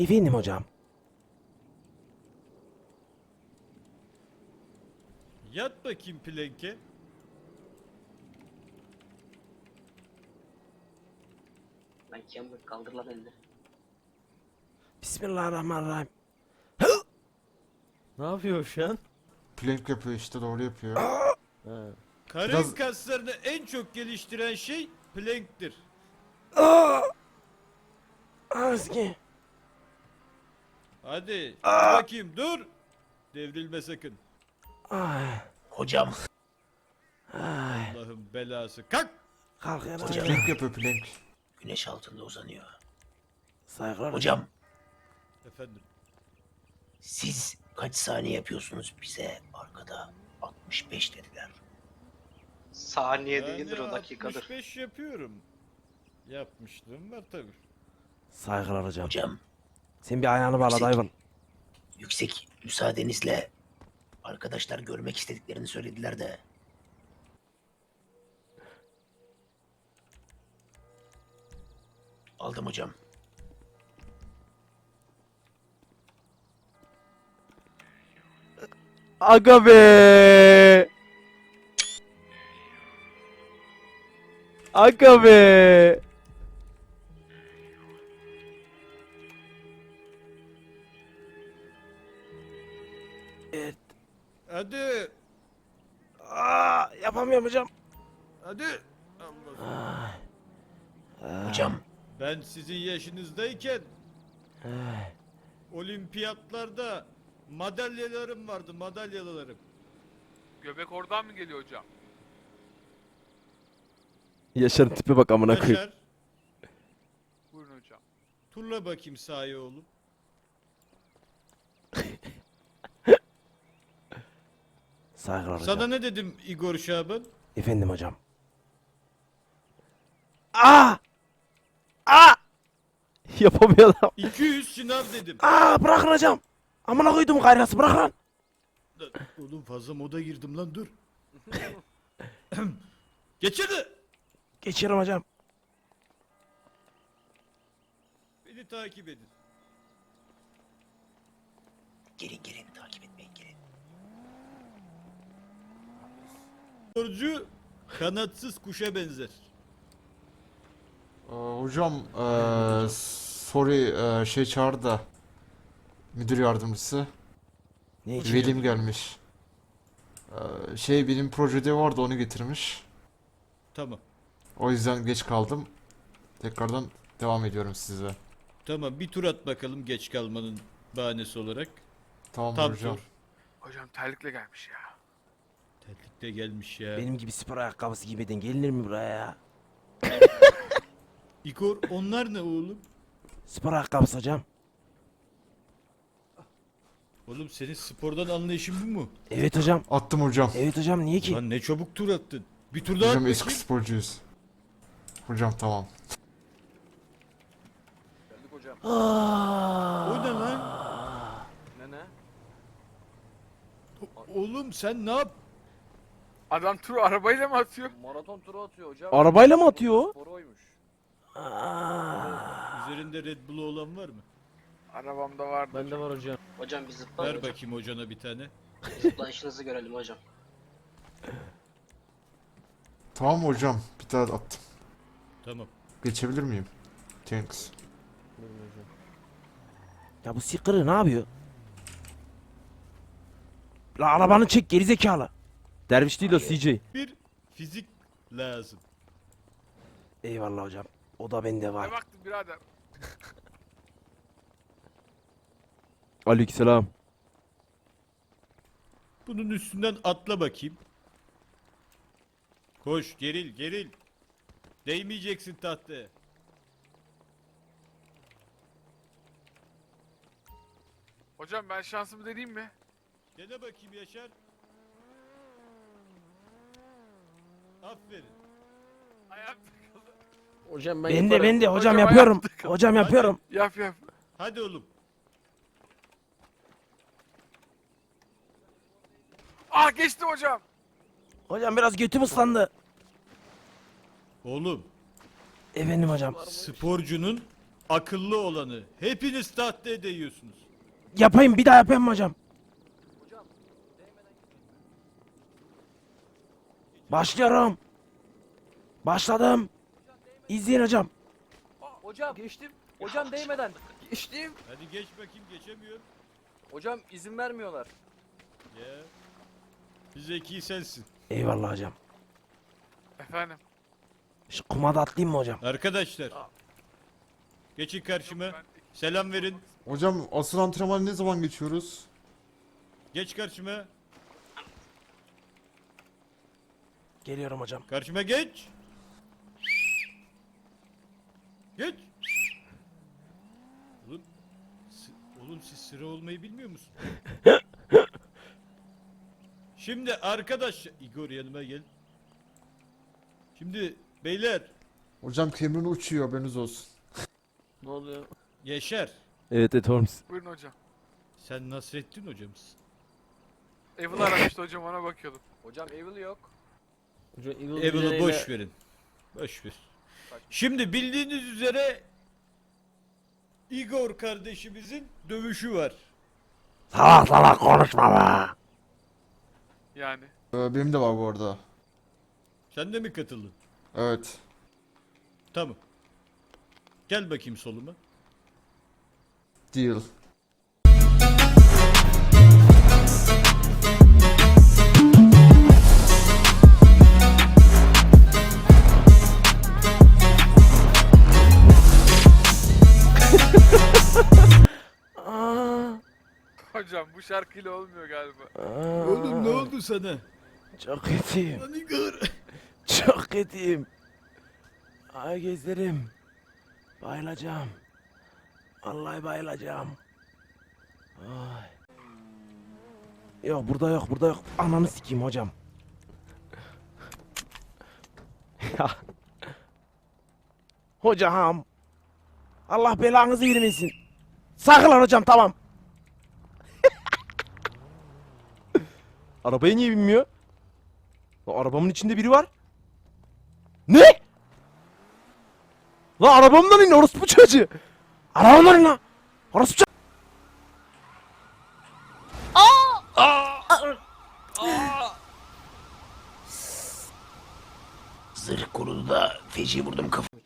Efendim hocam. Yat bakayım planke. Lan Kemal kaldır lan elini. Bismillahirrahmanirrahim. Ne yapıyor şu an? Plank yapıyor işte doğru yapıyor. Ha. Karın Biraz- kaslarını en çok geliştiren şey planktir. Aa! Hadi dur bakayım dur. Devrilme sakın. Ay. Hocam. Ay. Allah'ın belası. Kalk. Kalkın Hocam. hocam. Plank yapıyor plank. Güneş altında uzanıyor. Saygılar Hocam Efendim. siz kaç saniye yapıyorsunuz bize arkada 65 dediler. Saniye Yani değildir o dakikadır. 65 yapıyorum. Yapmışlığım var tabii. Saygılar hocam. Hocam Sen bir ayağını bağla Yüksek. dayıvıl. yüksek müsaadenizle arkadaşlar görmek istediklerini söylediler de. Aldım hocam. Aga be! Aga be! Evet. Hadi. Aa, yapamıyorum hocam. Hadi. Allah. Hocam Ben sizin yaşınızdayken Ay. olimpiyatlarda madalyalarım vardı madalyalarım. Göbek oradan mı geliyor hocam? Yaşar'ın tipe bak amına koyayım. Yaşar. Buyurun hocam. Turla bakayım sahaya oğlum. Saygılar Sana hocam. ne dedim Igor Şaban? Efendim hocam. Aa! Aa! Yapamıyor adam. 200 şınav dedim. Aa bırakın hocam. Amına koydum gayrası bırak lan. Lan, Oğlum fazla moda girdim lan dur. Geçirdi. Geçiyorum hocam. Beni takip edin. gelin gelin takip etmeyin Sporcu kanatsız kuşa benzer. Ee, hocam ee, sorry ee, şey çağırdı da. Müdür yardımcısı. Ne için? Velim gelmiş. Ee, şey benim projede vardı onu getirmiş. Tamam. O yüzden geç kaldım. Tekrardan devam ediyorum size. Tamam bir tur at bakalım geç kalmanın bahanesi olarak. Tamam Tam hocam. tur. Hocam terlikle gelmiş ya. Terlikte gelmiş ya. Benim gibi spor ayakkabısı giymeden gelinir mi buraya ya? Igor onlar ne oğlum? Spor ayakkabısı hocam. Oğlum senin spordan anlayışın bu mu? Evet hocam. Attım hocam. Evet hocam niye ki? Lan ne çabuk tur attın. Bir tur daha at Hocam eski bakayım. sporcuyuz. Hocam tamam. Geldik hocam. Aa! O ne lan? Ne ne? Oğlum sen ne yap? Adam turu arabayla mı atıyor? Maraton turu atıyor hocam. Arabayla mı atıyor? o? Sporu oymuş. Aa! Üzerinde Red Bull olan var mı? Arabamda vardı. Bende var hocam. Hocam bir zıplayın Ver hocam. bakayım hocana bir tane. Zıplayışınızı görelim hocam. Tamam hocam? Bir daha attım. Tamam. Geçebilir miyim? Thanks. Ya bu sikırı ne yapıyor? La arabanı çek gerizekalı. Derviş değil o CJ. Bir fizik lazım. Eyvallah hocam. O da bende Ne var. baktın birader? Aleykümselam. Bunun üstünden atla bakayım. Koş geril geril. Değmeyeceksin tahtaya. Hocam ben şansımı deneyeyim mi? Dene bakayım Yaşar. Aferin. Ayağım takıldı. Hocam ben Ben de yaparım. ben de hocam Hocam yapıyorum. Hocam yapıyorum. Yap yap. Hadi oğlum. Ah geçti hocam. Hocam biraz götüm ıslandı. Oğlum Efendim hocam. sporcunun akıllı olanı hepiniz tahta ediyorsunuz. Yapayım bir daha yapayım mı hocam? Başlıyorum. Başladım. İzleyin hocam. Hocam geçtim. Hocam değmeden. Geçtim. Hadi geç bakayım geçemiyorum. Hocam izin vermiyorlar. Ya. Zeki sensin. Eyvallah hocam. Efendim. Şu kuma da atlayayım mı hocam? Arkadaşlar. Geçin karşıma. Selam verin. Hocam asıl antrenmanı ne zaman geçiyoruz? Geç karşıma. Geliyorum hocam. Karşıma geç. Geç. Oğlum, si- oğlum siz sıra olmayı bilmiyor musun? Şimdi arkadaş Igor yanıma gel. Şimdi beyler Hocam Cameron uçuyor haberiniz olsun. Ne oluyor? Yaşar Evet evet Holmes. buyurun hocam. sen Nasrettin hocamsın. Evil aramıştı hocam ona bakıyordum. Hocam Evil yok. Evil Evil'ı boş verin. Boş ver. Şimdi bildiğiniz üzere Igor kardeşimizin dövüşü var. Salak salak konuşma be. Yani. Ee, benim de var bu arada. Sen de mi katıldın? Evet. Tamam. Gel bakayım soluma. Deal. Hocam bu şarkıyla olmuyor galiba. aa. Oğlum ne oldu sana? Çok kötüyüm. Lan Igor. Çok kötüyüm. Ay gözlerim. Bayılacağım. Vallahi bayılacağım. Ay. Yok burada yok burada yok. Ananı sikeyim hocam. Ya. Hocam. Allah belanızı vermesin. Sakın lan hocam tamam. Arabaya niye binmiyor? Lan arabamın içinde biri var. Ne? Lan arabamdan in orospu çocuğu. Arabamdan in lan. Orası ç- Zırh korudu da feci vurdum kafamı.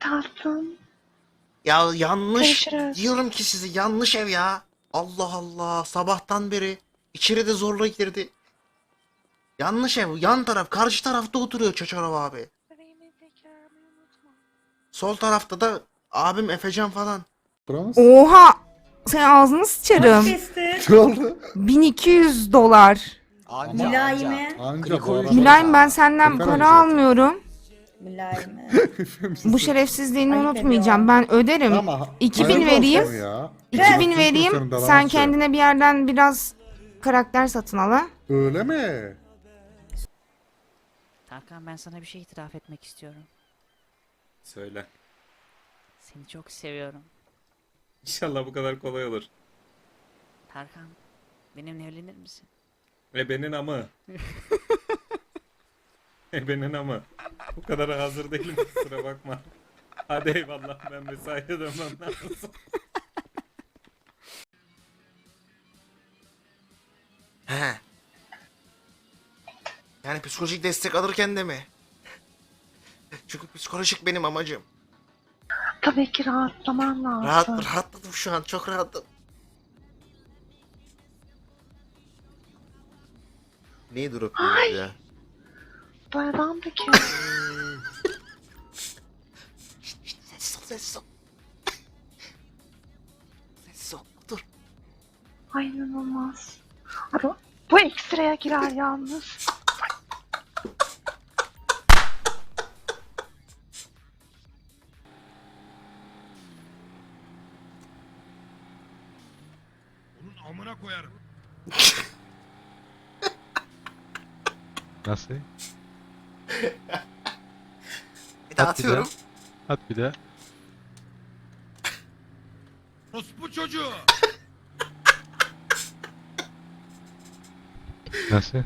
Tatlım. Ya yanlış Görüşürüz. diyorum ki size yanlış ev ya. Allah Allah sabahtan beri içeri de zorla girdi. Yanlış ev yan taraf karşı tarafta oturuyor Çaçarov abi. Sol tarafta da abim Efecan falan. Oha! Sen ağzını sıçarım. Ne oldu? 1200 dolar. Mülayime. Anca bu arada. Mülayim ben senden Efendim para zaten. almıyorum. Bu şerefsizliğini Ayıp unutmayacağım. Ben öderim. Ama 2000 hayırlı vereyim. olsun ya. 2000 Ya, vereyim. Sen kendine bir yerden biraz karakter satın al ha. Öyle mi? Tarkan ben sana bir şey itiraf etmek istiyorum. Söyle. Seni çok seviyorum. İnşallah bu kadar kolay olur. Tarkan benimle evlenir misin? Ebenin amı. Ebenin amı. Bu kadar hazır değilim kusura bakma. Hadi eyvallah ben mesaiye dönmem lazım. He. Yani psikolojik destek alırken de mi? Çünkü psikolojik benim amacım. Tabii ki rahatlaman lazım. Rahat, rahatladım şu an çok rahatım. Neyi durup ya? Bu adam da kim? Sessiz ol sessiz ol. Sessiz ol dur. Ay inanılmaz. Abi, bu ekstraya girer yalnız. Nasıl? Bir daha atıyorum. At bir daha. Orospu çocuğu. Nasıl?